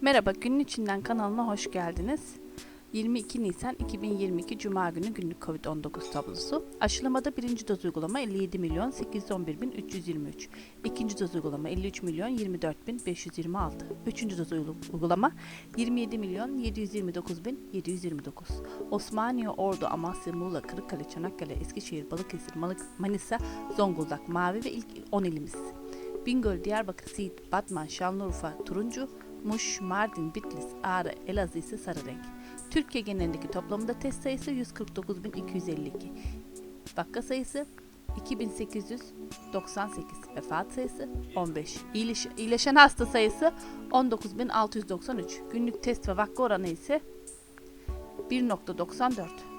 Merhaba, günün içinden kanalına hoş geldiniz. 22 Nisan 2022 Cuma günü günlük Covid-19 tablosu. Aşılamada birinci doz uygulama 57 milyon 811 bin 323. İkinci doz uygulama 53 milyon 24 bin 526. Üçüncü doz uygu- uygulama 27 milyon 729 bin 729. Osmaniye, Ordu, Amasya, Muğla, Kırıkkale, Çanakkale, Eskişehir, Balıkesir, Malık- Manisa, Zonguldak, Mavi ve ilk 10 ilimiz. Bingöl, Diyarbakır, Siirt, Batman, Şanlıurfa, Turuncu, Muş, Mardin, Bitlis, Ağrı, Elazığ ise sarı renk. Türkiye genelindeki toplamda test sayısı 149.252. Vaka sayısı 2898. Vefat sayısı 15. İyileş, iyileşen hasta sayısı 19.693. Günlük test ve vaka oranı ise 1.94.